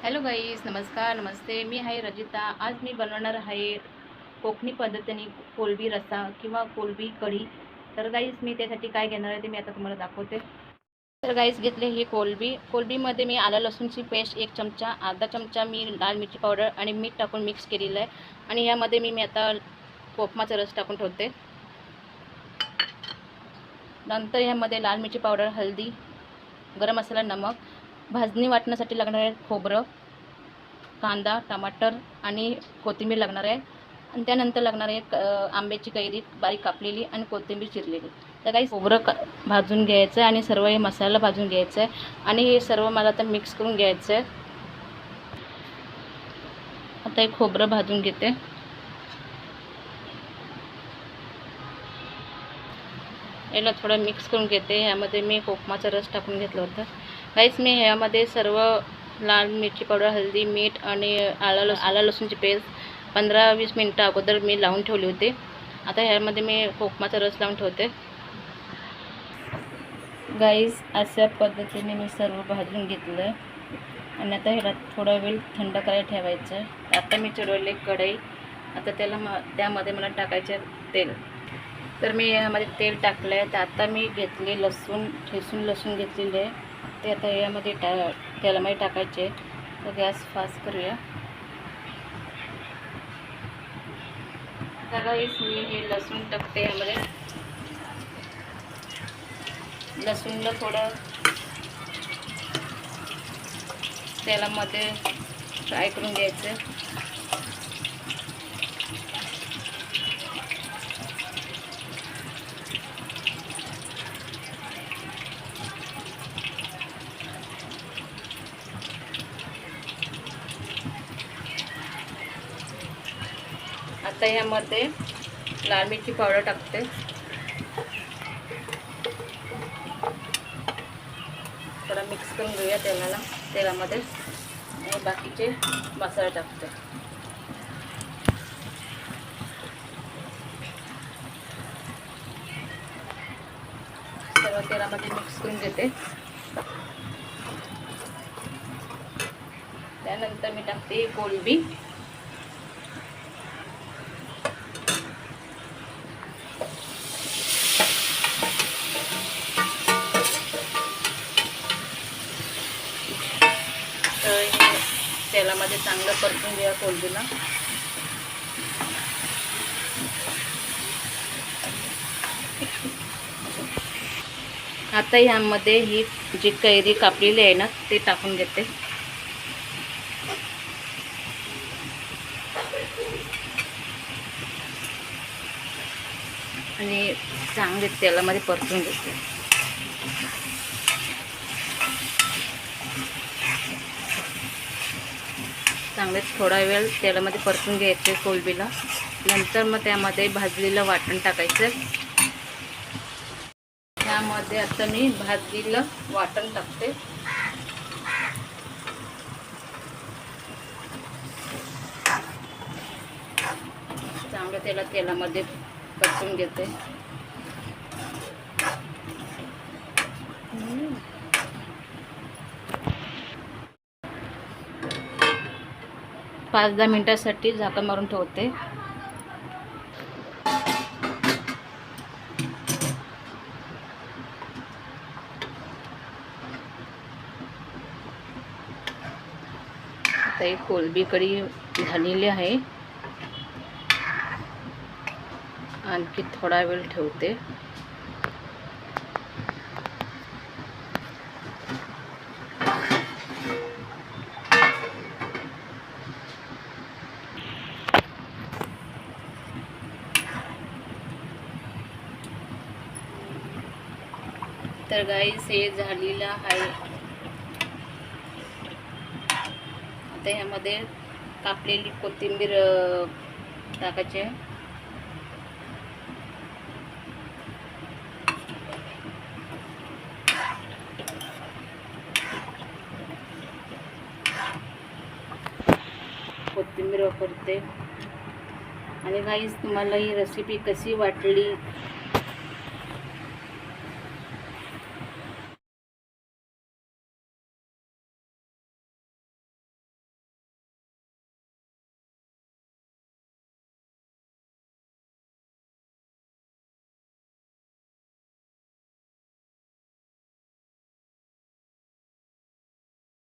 Hello guys नमस्कार नमस्ते. मी आहे रजिता. आज मी बनवणार आहे कोकणी पद्धतीने कोलबी रस्सा किंवा कोलबी कढी. तर गाईज मी त्यासाठी काय घेणार आहे ते मी आता तुम्हाला दाखवते. तर गाईज घेतले हे कोलबी. कोलबीमध्ये मी आलं लसूणची पेस्ट एक चमचा अर्धा चमचा मी लाल मिरची पावडर आणि मीठ टाकून मिक्स केलेलं आहे. आणि यामध्ये मी मी आता कोकमाचा रस टाकून ठेवते. नंतर ह्यामध्ये लाल मिरची पावडर हळदी गरम मसाला नमक भाजणी वाटण्यासाठी लागणार आहे खोबरं कांदा टमाटर आणि कोथिंबीर लागणार आहे. आणि त्यानंतर लागणार आहे आंब्याची कैरी बारीक कापलेली आणि कोथिंबीर चिरलेली. तर काही खोबरं का भाजून घ्यायचं आहे आणि सर्व हे मसाला भाजून घ्यायचं आहे आणि हे सर्व मला आता मिक्स करून घ्यायचं आहे आता हे खोबरं भाजून घेते. याला थोडं मिक्स करून घेते. ह्यामध्ये मी कोकमाचा रस टाकून घेतला होता. काहीच मी ह्यामध्ये सर्व लाल मिरची पावडर हळदी मीठ आणि आला लस आला लसूणची पेस्ट पंधरा वीस मिनटं अगोदर मी लावून ठेवली होती. आता ह्यामध्ये मी कोकमाचा रस लावून ठेवते. गाईस अशा पद्धतीने मी सर्व भाजून घेतलं आणि आता ह्याला थोडा वेळ थंड करायला ठेवायचं आता मी चिरवले कढई. आता त्याला म त्यामध्ये मला टाकायचे तेल. तर मी ह्यामध्ये तेल टाकलं आहे तर आता मी घेतले लसूण ठेसून लसूण घेतलेले. आहे ते आता यामध्ये टा तेलामध्ये टाकायचे. तर गॅस फास्ट करूया. तर मी हे लसूण टाकते यामध्ये. लसूणला थोडं तेलामध्ये फ्राय करून घ्यायचं. आता ह्यामध्ये लाल मिरची पावडर टाकते. थोडा मिक्स करून घेऊया तेलाला. तेलामध्ये आणि बाकीचे मसाले टाकते. सर्व तेलामध्ये मिक्स करून घेते. त्यानंतर मी टाकते कोलबी. तर तेलामध्ये चांगलं परतून घ्या कोलबीला आता ह्यामध्ये ही जी कैरी कापलेली आहे ना ते टाकून घेते. आणि चांगले तेलामध्ये परतून घेते. चांगले थोडा वेळ तेलामध्ये परतून घ्यायचे कोलबीला. नंतर मग त्यामध्ये भाजलेलं वाटण टाकायचं. त्यामध्ये आता मी भाजलेलं वाटण टाकते. चांगलं त्याला तेलामध्ये परतून घेते. पाच दहा मिनटासाठी झाकण मारून ठेवते. कोलबी कढी झालेली आहे. आणखी थोडा वेळ ठेवते. तर गाईस हे झालेलं आहे. आता ह्यामध्ये कापलेली कोथिंबीर अ, टाकायची कोथिंबीर वापरते. आणि काहीच तुम्हाला ही रेसिपी कशी वाटली?